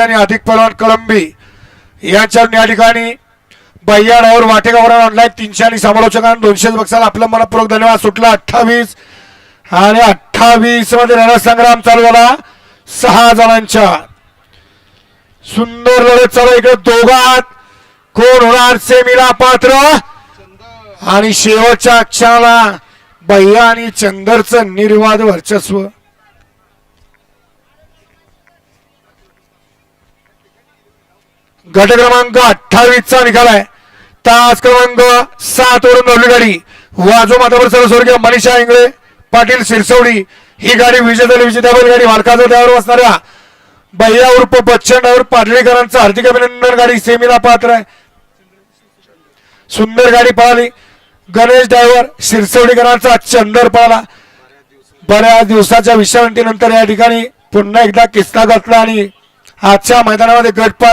आणि अधिक पलवान कळंबी. यांच्यावर या ठिकाणी बैयाडावर वाटेगावर ऑनलाईन तीनशे आणि समालोचकांना दोनशे बक्षाला आपलं मनपूर्वक धन्यवाद. सुटला अठ्ठावीस आणि अठ्ठावीसमध्ये रणसंग्राम चालू झाला. सहा जणांच्या. सुंदर लढत चालू इकडे दोघात. कोण होणार? सेमीला पात्र. आणि शेवटच्या अक्षराला भैया आणि चंदरचं निर्वाद वर्चस्व. गट क्रमांक अठ्ठावीस चा निकाल आहे. तास क्रमांक सात वरून धावली गाडी. वाजो मातावर सर्वस्वर्गीय मनीषा इंगळे पाटील सिरसवडी. ही गाडी विजेता झाली विजेत्या गाडी मालकाचा त्यावर असणाऱ्या भैया उर्फ बच्चन डावर पाडळीकरांचं हार्दिक अभिनंदन. गाडी सेमीला पात्र आहे. सुंदर गाडी पळाली. गणेश डायव्हर शिरसवडीकरांचा चंदर पळाला. बऱ्याच दिवसाच्या विश्रांतीनंतर या ठिकाणी पुन्हा एकदा किस्ता घातला आणि आजच्या मैदानामध्ये गटपात